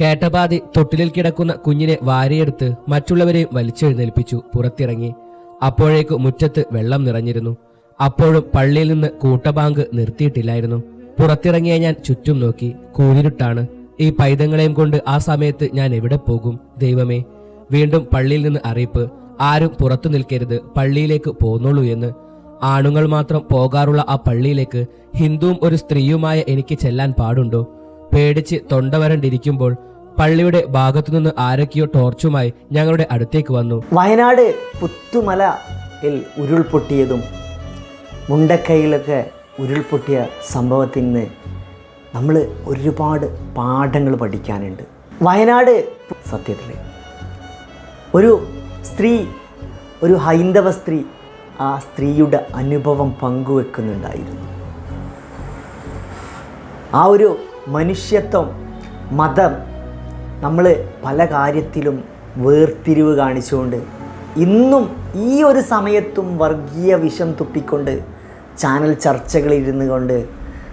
കേട്ടപാതി തൊട്ടിലിൽ കിടക്കുന്ന കുഞ്ഞിനെ വാരിയെടുത്ത് മറ്റുള്ളവരെയും വലിച്ചെഴുന്നേൽപ്പിച്ചു പുറത്തിറങ്ങി. അപ്പോഴേക്ക് മുറ്റത്ത് വെള്ളം നിറഞ്ഞിരുന്നു. അപ്പോഴും പള്ളിയിൽ നിന്ന് കൂട്ടബാങ്ക് നിർത്തിയിട്ടില്ലായിരുന്നു. പുറത്തിറങ്ങിയ ഞാൻ ചുറ്റും നോക്കി കൂരിരുട്ടാണ്. ഈ പൈതങ്ങളെയും കൊണ്ട് ആ സമയത്ത് ഞാൻ എവിടെ പോകും ദൈവമേ? വീണ്ടും പള്ളിയിൽ നിന്ന് അറിയിപ്പ് ആരും പുറത്തു നിൽക്കരുത് പള്ളിയിലേക്ക് പോന്നോളൂ എന്ന്. ആണുങ്ങൾ മാത്രം പോകാറുള്ള ആ പള്ളിയിലേക്ക് ഹിന്ദുവും ഒരു സ്ത്രീയുമായ എനിക്ക് ചെല്ലാൻ പാടുണ്ടോ? പേടിച്ച് തൊണ്ട വരണ്ടിരിക്കുമ്പോൾ പള്ളിയുടെ ഭാഗത്തുനിന്ന് ആരൊക്കെയോ ടോർച്ചുമായി ഞങ്ങളുടെ അടുത്തേക്ക് വന്നു. വയനാട് പുത്തുമലയിൽ ഉരുൾപൊട്ടിയതും മുണ്ടക്കൈയിലൊക്കെ ഉരുൾപൊട്ടിയ സംഭവത്തിൽ നിന്ന് നമ്മൾ ഒരുപാട് പാഠങ്ങൾ പഠിക്കാനുണ്ട്. വയനാട് സത്യത്തിൽ ഒരു സ്ത്രീ ഒരു ഹൈന്ദവ സ്ത്രീ ആ സ്ത്രീയുടെ അനുഭവം പങ്കുവെക്കുന്നുണ്ടായിരുന്നു. ആ ഒരു മനുഷ്യത്വം മതം നമ്മൾ പല കാര്യത്തിലും വേർതിരിവ് കാണിച്ചുകൊണ്ട് ഇന്നും ഈ ഒരു സമയത്തും വർഗീയ വിഷം തുപ്പിക്കൊണ്ട് ചാനൽ ചർച്ചകളിരുന്നു കൊണ്ട്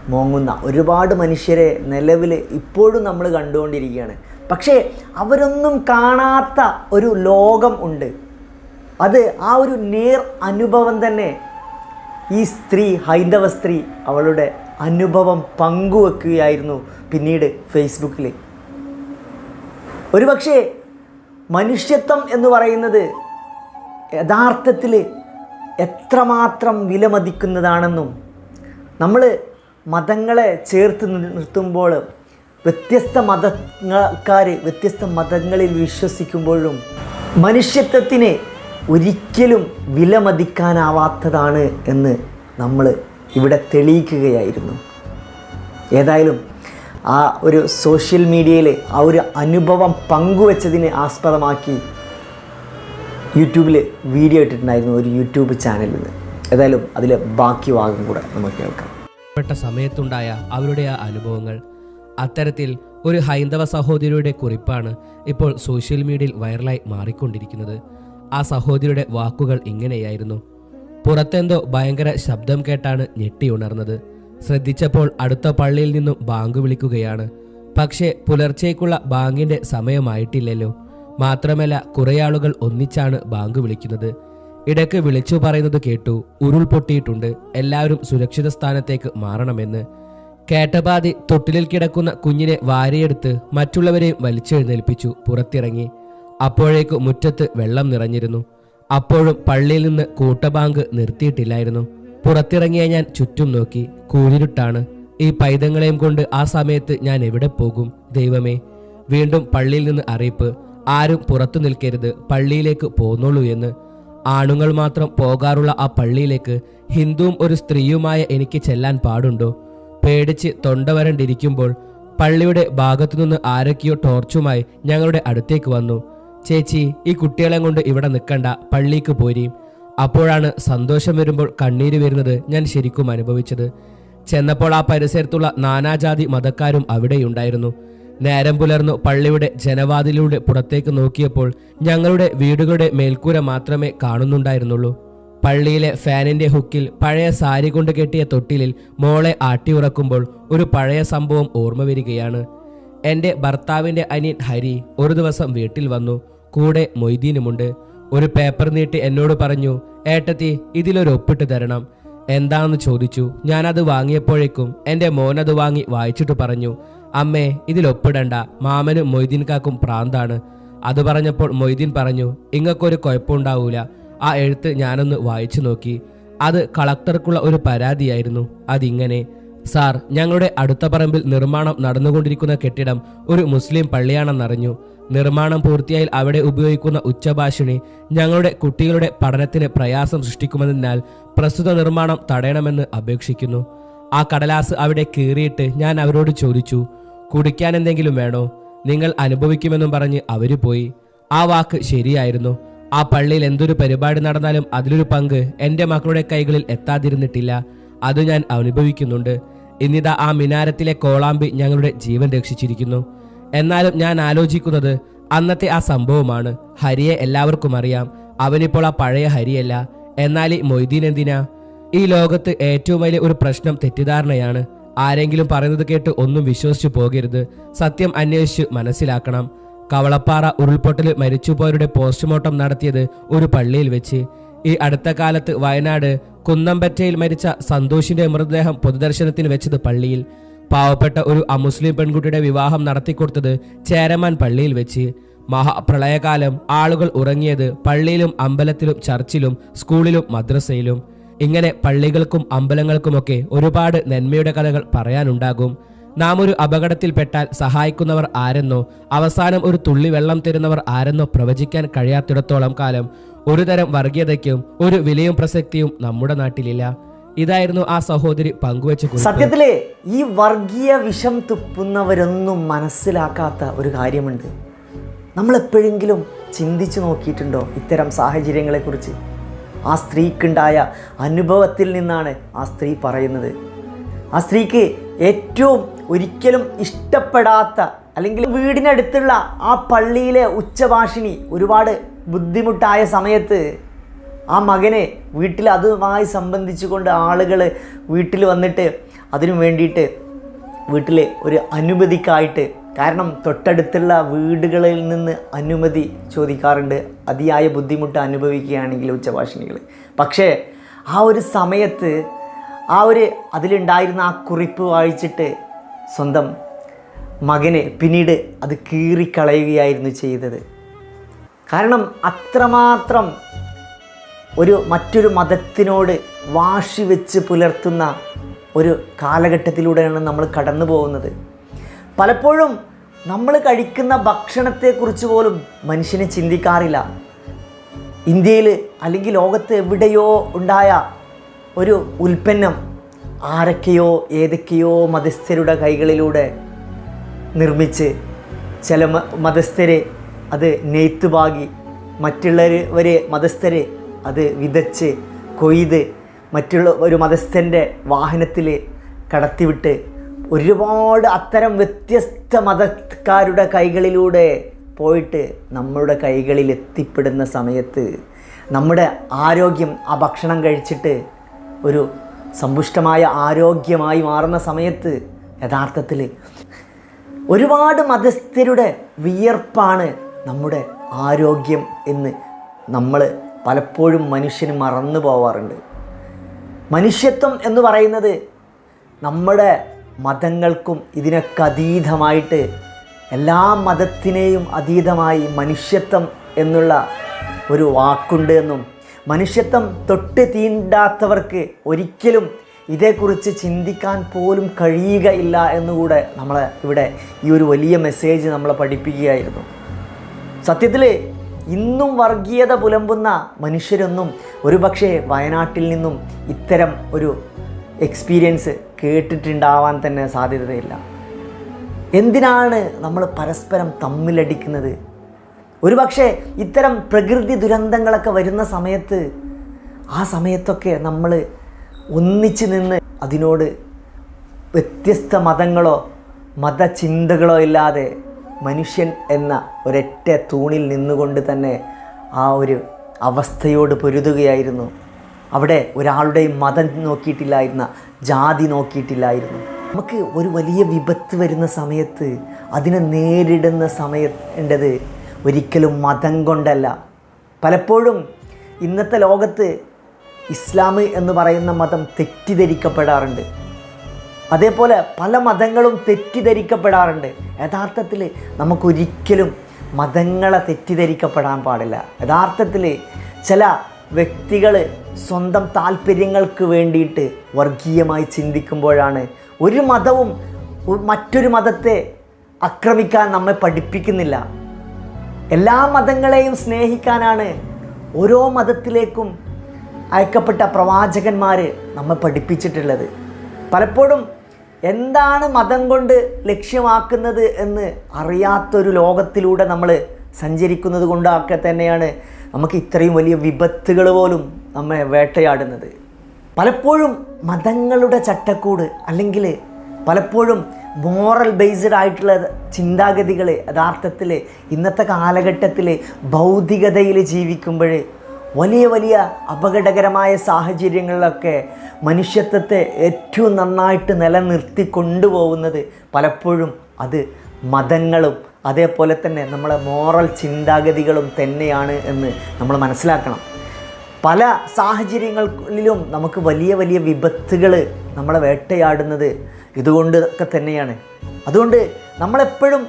മോങ്ങുന്ന ഒരുപാട് മനുഷ്യരെ നിലവിൽ ഇപ്പോഴും നമ്മൾ കണ്ടുകൊണ്ടിരിക്കുകയാണ്. പക്ഷേ അവരൊന്നും കാണാത്ത ഒരു ലോകം ഉണ്ട്. അത് ആ ഒരു നേർ അനുഭവം തന്നെ ഈ സ്ത്രീ ഹൈന്ദവ സ്ത്രീ അവളുടെ അനുഭവം പങ്കുവെക്കുകയായിരുന്നു പിന്നീട് ഫേസ്ബുക്കിൽ ഒരുപക്ഷെ മനുഷ്യത്വം എന്ന് പറയുന്നത് യഥാർത്ഥത്തിൽ എത്രമാത്രം വിലമതിക്കുന്നതാണെന്നും നമ്മൾ മതങ്ങളെ ചേർത്ത് നിർ- നിർത്തുമ്പോൾ വ്യത്യസ്ത മതക്കാർ വ്യത്യസ്ത മതങ്ങളിൽ വിശ്വസിക്കുമ്പോഴും മനുഷ്യത്വത്തിന് ഒരിക്കലും വിലമതിക്കാനാവാത്തതാണ് എന്ന് നമ്മൾ ഇവിടെ തെളിയിക്കുകയായിരുന്നു. ഏതായാലും ആ ഒരു സോഷ്യൽ മീഡിയയിൽ ആ ഒരു അനുഭവം പങ്കുവച്ചതിനെ ആസ്പദമാക്കി യൂട്യൂബിൽ വീഡിയോ ഇട്ടിട്ടുണ്ടായിരുന്നു ഒരു യൂട്യൂബ് ചാനലിൽ നിന്ന്. ഏതായാലും അതിലെ ബാക്കി ഭാഗം കൂടെ നമുക്ക് കേൾക്കാം. പെട്ട സമയത്തുണ്ടായ അവരുടെ ആ അനുഭവങ്ങൾ. അത്തരത്തിൽ ഒരു ഹൈന്ദവ സഹോദരിയുടെ കുറിപ്പാണ് ഇപ്പോൾ സോഷ്യൽ മീഡിയയിൽ വൈറലായി മാറിക്കൊണ്ടിരിക്കുന്നത്. ആ സഹോദരിയുടെ വാക്കുകൾ ഇങ്ങനെയായിരുന്നു. പുറത്തെന്തോ ഭയങ്കര ശബ്ദം കേട്ടാണ് ഞെട്ടി ഉണർന്നത്. ശ്രദ്ധിച്ചപ്പോൾ അടുത്ത പള്ളിയിൽ നിന്നും ബാങ്ക് വിളിക്കുകയാണ്. പക്ഷേ പുലർച്ചേക്കുള്ള ബാങ്കിന്റെ സമയമായിട്ടില്ലല്ലോ. മാത്രമല്ല കുറേ ആളുകൾ ഒന്നിച്ചാണ് ബാങ്ക് വിളിക്കുന്നത്. ഇടയ്ക്ക് വിളിച്ചു പറയുന്നത് കേട്ടു ഉരുൾപൊട്ടിയിട്ടുണ്ട് എല്ലാവരും സുരക്ഷിത സ്ഥാനത്തേക്ക് മാറണമെന്ന്. കേട്ടപാതി തൊട്ടിലിൽ കിടക്കുന്ന കുഞ്ഞിനെ വാരിയെടുത്ത് മറ്റുള്ളവരെയും വലിച്ചെഴുന്നേൽപ്പിച്ചു പുറത്തിറങ്ങി. അപ്പോഴേക്ക് മുറ്റത്ത് വെള്ളം നിറഞ്ഞിരുന്നു. അപ്പോഴും പള്ളിയിൽ നിന്ന് കൂട്ടബാങ്ക് നിർത്തിയിട്ടില്ലായിരുന്നു. പുറത്തിറങ്ങിയ ഞാൻ ചുറ്റും നോക്കി കൂരിരുട്ടാണ് ഈ പൈതങ്ങളെയും കൊണ്ട് ആ സമയത്ത് ഞാൻ എവിടെ പോകും? ദൈവമേ വീണ്ടും പള്ളിയിൽ നിന്ന് അറിയിപ്പ്. ആരും പുറത്തു നിൽക്കരുത് പള്ളിയിലേക്ക് പോന്നോളൂ എന്ന്. ആണുങ്ങൾ മാത്രം പോകാറുള്ള ആ പള്ളിയിലേക്ക് ഹിന്ദുവും ഒരു സ്ത്രീയുമായ എനിക്ക് ചെല്ലാൻ പാടുണ്ടോ? പേടിച്ച് തൊണ്ട വരണ്ടിരിക്കുമ്പോൾ പള്ളിയുടെ ഭാഗത്തുനിന്ന് ആരൊക്കെയോ ടോർച്ചുമായി ഞങ്ങളുടെ അടുത്തേക്ക് വന്നു. ചേച്ചി ഈ കുട്ടികളെ കൊണ്ട് ഇവിടെ നിൽക്കണ്ട പള്ളിക്ക് പോരി. അപ്പോഴാണ് സന്തോഷം വരുമ്പോൾ കണ്ണീര് വരുന്നത് ഞാൻ ശരിക്കും അനുഭവിച്ചത്. ചെന്നപ്പോൾ ആ പരിസരത്തുള്ള നാനാജാതി മതക്കാരും അവിടെയുണ്ടായിരുന്നു. നേരം പുലർന്നു പള്ളിയുടെ ജനവാതിലൂടെ പുറത്തേക്ക് നോക്കിയപ്പോൾ ഞങ്ങളുടെ വീടുകളുടെ മേൽക്കൂര മാത്രമേ കാണുന്നുണ്ടായിരുന്നുള്ളൂ. പള്ളിയിലെ ഫാനിന്റെ ഹുക്കിൽ പഴയ സാരി കൊണ്ട് കെട്ടിയ തൊട്ടിലിൽ മോളെ ആട്ടിയുറക്കുമ്പോൾ ഒരു പഴയ സംഭവം ഓർമ്മ വരികയാണ്. എന്റെ ഭർത്താവിന്റെ അനിയൻ ഹരി ഒരു ദിവസം വീട്ടിൽ വന്നു. കൂടെ മൊയ്തീനുമുണ്ട്. ഒരു പേപ്പർ നീട്ടി എന്നോട് പറഞ്ഞു ഏട്ടത്തി ഇതിലൊരു ഒപ്പിട്ട് തരണം. എന്താണെന്ന് ചോദിച്ചു. ഞാനത് വാങ്ങിയപ്പോഴേക്കും എന്റെ മോനത് വാങ്ങി വായിച്ചിട്ട് പറഞ്ഞു അമ്മേ ഇതിലൊപ്പിടണ്ട മാമനും മൊയ്തീൻ കാക്കും പ്രാന്താണ്. അത് പറഞ്ഞപ്പോൾ മൊയ്തീൻ പറഞ്ഞു ഇങ്ങക്കൊരു കുഴപ്പമുണ്ടാവൂല. ആ എഴുത്ത് ഞാനൊന്ന് വായിച്ചു നോക്കി. അത് കളക്ടർക്കുള്ള ഒരു പരാതിയായിരുന്നു. അതിങ്ങനെ. സാർ ഞങ്ങളുടെ അടുത്ത പറമ്പിൽ നിർമ്മാണം നടന്നുകൊണ്ടിരിക്കുന്ന കെട്ടിടം ഒരു മുസ്ലിം പള്ളിയാണെന്നറിഞ്ഞു. നിർമ്മാണം പൂർത്തിയായി അവിടെ ഉപയോഗിക്കുന്ന ഉച്ചഭാഷിണി ഞങ്ങളുടെ കുട്ടികളുടെ പഠനത്തിന് പ്രയാസം സൃഷ്ടിക്കുമെന്നതിനാൽ പ്രസ്തുത നിർമ്മാണം തടയണമെന്ന് അപേക്ഷിക്കുന്നു. ആ കടലാസ് അവിടെ കീറിയിട്ട് ഞാൻ അവരോട് ചോദിച്ചു കുടിക്കാൻ എന്തെങ്കിലും വേണോ? നിങ്ങൾ അനുഭവിക്കുമെന്നും പറഞ്ഞ് അവർ പോയി. ആ വാക്ക് ശരിയായിരുന്നു. ആ പള്ളിയിൽ എന്തൊരു പരിപാടി നടന്നാലും അതിലൊരു പങ്ക് എന്റെ മക്കളുടെ കൈകളിൽ എത്താതിരുന്നിട്ടില്ല. അത് ഞാൻ അനുഭവിക്കുന്നുണ്ട്. ഇന്നിതാ ആ മിനാരത്തിലെ കോളാമ്പി ഞങ്ങളുടെ ജീവൻ രക്ഷിച്ചിരിക്കുന്നു. എന്നാലും ഞാൻ ആലോചിക്കുന്നത് അന്നത്തെ ആ സംഭവമാണ്. ഹരിയെ എല്ലാവർക്കും അറിയാം. അവനിപ്പോൾ ആ പഴയ ഹരിയല്ല. എന്നാൽ ഈ മൊയ്തീൻ എന്തിനാ? ഈ ലോകത്ത് ഏറ്റവും വലിയ ഒരു പ്രശ്നം തെറ്റിദ്ധാരണയാണ്. ആരെങ്കിലും പറയുന്നത് കേട്ട് ഒന്നും വിശ്വസിച്ചു പോകരുത്. സത്യം അന്വേഷിച്ച് മനസ്സിലാക്കണം. കവളപ്പാറ ഉരുൾപൊട്ടൽ മരിച്ചുപോയവരുടെ പോസ്റ്റ്മോർട്ടം നടത്തിയത് ഒരു പള്ളിയിൽ വെച്ച്. ഈ അടുത്ത കാലത്ത് വയനാട് കുന്നമ്പറ്റയിൽ മരിച്ച സന്തോഷിന്റെ മൃതദേഹം പൊതുദർശനത്തിന് വെച്ചത് പള്ളിയിൽ. പാവപ്പെട്ട ഒരു അമുസ്ലിം പെൺകുട്ടിയുടെ വിവാഹം നടത്തിക്കൊടുത്തത് ചേരമാൻ പള്ളിയിൽ വെച്ച്. മഹാപ്രളയകാലം ആളുകൾ ഉറങ്ങിയത് പള്ളിയിലും അമ്പലത്തിലും ചർച്ചിലും സ്കൂളിലും മദ്രസയിലും. ഇങ്ങനെ പള്ളികൾക്കും അമ്പലങ്ങൾക്കുമൊക്കെ ഒരുപാട് നന്മയുടെ കഥകൾ പറയാനുണ്ടാകും. നാം ഒരു അപകടത്തിൽപ്പെട്ടാൽ സഹായിക്കുന്നവർ ആരെന്നോ അവസാനം ഒരു തുള്ളി വെള്ളം തരുന്നവർ ആരെന്നോ പ്രവചിക്കാൻ കഴിയാത്തിടത്തോളം കാലം ഒരു തരം വർഗീയതയ്ക്കും ഒരു വിലയും പ്രസക്തിയും നമ്മുടെ നാട്ടിലില്ല. ഇതായിരുന്നു ആ സഹോദരി പങ്കുവച്ച സത്യത്തിൽ ഈ വർഗീയ വിഷം തുപ്പുന്നവരൊന്നും മനസ്സിലാക്കാത്ത ഒരു കാര്യമുണ്ട്. നമ്മൾ എപ്പോഴെങ്കിലും ചിന്തിച്ചു നോക്കിയിട്ടുണ്ടോ ഇത്തരം സാഹചര്യങ്ങളെക്കുറിച്ച്? ആ സ്ത്രീക്കുണ്ടായ അനുഭവത്തിൽ നിന്നാണ് ആ സ്ത്രീ പറയുന്നത്. ആ സ്ത്രീക്ക് ഏറ്റവും ഒരിക്കലും ഇഷ്ടപ്പെടാത്ത അല്ലെങ്കിൽ വീടിനടുത്തുള്ള ആ പള്ളിയിലെ ഉച്ചഭാഷിണി ഒരുപാട് ബുദ്ധിമുട്ടായ സമയത്ത് ആ മകനെ വീട്ടിൽ അതുമായി സംബന്ധിച്ചുകൊണ്ട് ആളുകൾ വീട്ടിൽ വന്നിട്ട് അതിനു വേണ്ടിയിട്ട് വീട്ടിൽ ഒരു അനുമതിക്കായിട്ട് കാരണം തൊട്ടടുത്തുള്ള വീടുകളിൽ നിന്ന് അനുമതി ചോദിക്കാറുണ്ട്. അതിയായ ബുദ്ധിമുട്ട് അനുഭവിക്കുകയാണെങ്കിൽ ഉച്ചഭാഷിണികൾ പക്ഷേ ആ ഒരു സമയത്ത് ആ ഒരു അതിലുണ്ടായിരുന്ന ആ കുറിപ്പ് വായിച്ചിട്ട് സ്വന്തം മകനെ പിന്നീട് അത് കീറിക്കളയുകയായിരുന്നു ചെയ്തത്. കാരണം അത്രമാത്രം ഒരു മറ്റൊരു മതത്തിനോട് വാശി വെച്ച് പുലർത്തുന്ന ഒരു കാലഘട്ടത്തിലൂടെയാണ് നമ്മൾ കടന്നു പോകുന്നത്. പലപ്പോഴും നമ്മൾ കഴിക്കുന്ന ഭക്ഷണത്തെക്കുറിച്ച് പോലും മനുഷ്യനെ ചിന്തിക്കാറില്ല. ഇന്ത്യയിൽ അല്ലെങ്കിൽ ലോകത്ത് എവിടെയോ ഉണ്ടായ ഒരു ഉൽപ്പന്നം ആരൊക്കെയോ ഏതൊക്കെയോ മതസ്ഥരുടെ കൈകളിലൂടെ നിർമ്മിച്ച് ചില മതസ്ഥരെ അത് നെയ്ത്തുപാകി മറ്റുള്ളവരെ മതസ്ഥരെ അത് വിതച്ച് കൊയ്ത് മറ്റുള്ള ഒരു മതസ്ഥന്റെ വാഹനത്തിൽ കടത്തിവിട്ട് ഒരുപാട് അത്തരം വ്യത്യസ്ത മതക്കാരുടെ കൈകളിലൂടെ പോയിട്ട് നമ്മുടെ കൈകളിൽ എത്തിപ്പെടുന്ന സമയത്ത് നമ്മുടെ ആരോഗ്യം ആ ഭക്ഷണം കഴിച്ചിട്ട് ഒരു സമ്പുഷ്ടമായ ആരോഗ്യമായി മാറുന്ന സമയത്ത് യഥാർത്ഥത്തിൽ ഒരുപാട് മതസ്ഥരുടെ വിയർപ്പാണ് നമ്മുടെ ആരോഗ്യം എന്ന് നമ്മൾ പലപ്പോഴും മനുഷ്യന് മറന്നു പോവാറുണ്ട്. മനുഷ്യത്വം എന്ന് പറയുന്നത് നമ്മുടെ മതങ്ങൾക്കും ഇതിനൊക്കെ അതീതമായിട്ട് എല്ലാ മതത്തിനെയും അതീതമായി മനുഷ്യത്വം എന്നുള്ള ഒരു വാക്കുണ്ട് എന്നും മനുഷ്യത്വം തൊട്ട് തീണ്ടാത്തവർക്ക് ഒരിക്കലും ഇതേക്കുറിച്ച് ചിന്തിക്കാൻ പോലും കഴിയുകയില്ല എന്നുകൂടെ നമ്മൾ ഇവിടെ ഈ ഒരു വലിയ മെസ്സേജ് നമ്മളെ പഠിപ്പിക്കുകയായിരുന്നു. സത്യത്തിൽ ഇന്നും വർഗീയത പുലമ്പുന്ന മനുഷ്യരൊന്നും ഒരുപക്ഷെ വയനാട്ടിൽ നിന്നും ഇത്തരം ഒരു എക്സ്പീരിയൻസ് കേട്ടിട്ടുണ്ടാവാൻ തന്നെ സാധ്യതയില്ല. എന്തിനാണ് നമ്മൾ പരസ്പരം തമ്മിലടിക്കുന്നത്? ഒരുപക്ഷെ ഇത്തരം പ്രകൃതി ദുരന്തങ്ങളൊക്കെ വരുന്ന സമയത്ത് ആ സമയത്തൊക്കെ നമ്മൾ ഒന്നിച്ച് നിന്ന് അതിനോട് വ്യത്യസ്ത മതങ്ങളോ മതചിന്തകളോ ഇല്ലാതെ മനുഷ്യൻ എന്ന ഒരൊറ്റ തൂണിൽ നിന്നുകൊണ്ട് തന്നെ ആ ഒരു അവസ്ഥയോട് പൊരുതുകയായിരുന്നു. അവിടെ ഒരാളുടെയും മതം നോക്കിയിട്ടില്ലായിരുന്ന ജാതി നോക്കിയിട്ടില്ലായിരുന്നു. നമുക്ക് ഒരു വലിയ വിപത്ത് വരുന്ന സമയത്ത് അതിനെ നേരിടുന്ന സമയത്തേണ്ടത് ഒരിക്കലും മതം കൊണ്ടല്ല. പലപ്പോഴും ഇന്നത്തെ ലോകത്ത് ഇസ്ലാം എന്ന് പറയുന്ന മതം തെറ്റിദ്ധരിക്കപ്പെടാറുണ്ട്. അതേപോലെ പല മതങ്ങളും തെറ്റിദ്ധരിക്കപ്പെടാറുണ്ട്. യഥാർത്ഥത്തിൽ നമുക്കൊരിക്കലും മതങ്ങളെ തെറ്റിദ്ധരിക്കപ്പെടാൻ പാടില്ല. യഥാർത്ഥത്തിൽ ചില വ്യക്തികൾ സ്വന്തം താല്പര്യങ്ങൾക്ക് വേണ്ടിയിട്ട് വർഗീയമായി ചിന്തിക്കുമ്പോഴാണ് ഒരു മതവും മറ്റൊരു മതത്തെ ആക്രമിക്കാൻ നമ്മെ പഠിപ്പിക്കുന്നില്ല. എല്ലാ മതങ്ങളെയും സ്നേഹിക്കാനാണ് ഓരോ മതത്തിലേക്കും അയക്കപ്പെട്ട പ്രവാചകന്മാർ നമ്മെ പഠിപ്പിച്ചിട്ടുള്ളത്. പലപ്പോഴും എന്താണ് മതം കൊണ്ട് ലക്ഷ്യമാക്കുന്നത് എന്ന് അറിയാത്തൊരു ലോകത്തിലൂടെ നമ്മൾ സഞ്ചരിക്കുന്നത് കൊണ്ടൊക്കെ തന്നെയാണ് നമുക്ക് ഇത്രയും വലിയ വിപത്തുകൾ പോലും നമ്മെ വേട്ടയാടുന്നത്. പലപ്പോഴും മതങ്ങളുടെ ചട്ടക്കൂട് അല്ലെങ്കിൽ പലപ്പോഴും മോറൽ ബേസ്ഡ് ആയിട്ടുള്ള ചിന്താഗതികൾ യഥാർത്ഥത്തിൽ ഇന്നത്തെ കാലഘട്ടത്തിൽ ഭൗതികതയിൽ ജീവിക്കുമ്പോൾ വലിയ വലിയ അപകടകരമായ സാഹചര്യങ്ങളിലൊക്കെ മനുഷ്യത്വത്തെ ഏറ്റവും നന്നായിട്ട് നിലനിർത്തി കൊണ്ടുപോകുന്നത് പലപ്പോഴും അത് മതങ്ങളും അതേപോലെ തന്നെ നമ്മളെ മോറൽ ചിന്താഗതികളും തന്നെയാണ് എന്ന് നമ്മൾ മനസ്സിലാക്കണം. പല സാഹചര്യങ്ങളിലും നമുക്ക് വലിയ വലിയ വിപത്തുകൾ നമ്മളെ വേട്ടയാടുന്നത് ഇതുകൊണ്ട് ഒക്കെ തന്നെയാണ്. അതുകൊണ്ട് നമ്മളെപ്പോഴും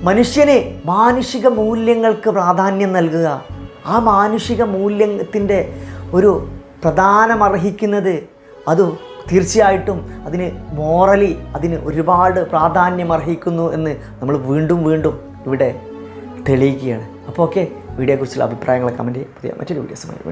മനുഷ്യന് മാനുഷിക മൂല്യങ്ങൾക്ക് പ്രാധാന്യം നൽകുക ആ മാനുഷിക മൂല്യത്തിന്റെ ഒരു പ്രധാനമർഹിക്കുന്നത് അത് തീർച്ചയായിട്ടും അതിന് മോറലി അതിന് ഒരുപാട് പ്രാധാന്യം അർഹിക്കുന്നു എന്ന് നമ്മൾ വീണ്ടും വീണ്ടും ഇവിടെ തെളിയിക്കുകയാണ്. അപ്പോൾ ഓക്കെ വീഡിയോയെക്കുറിച്ചുള്ള അഭിപ്രായങ്ങൾ കമന്റ് ചെയ്യാം മറ്റൊരു വീഡിയോസുമായി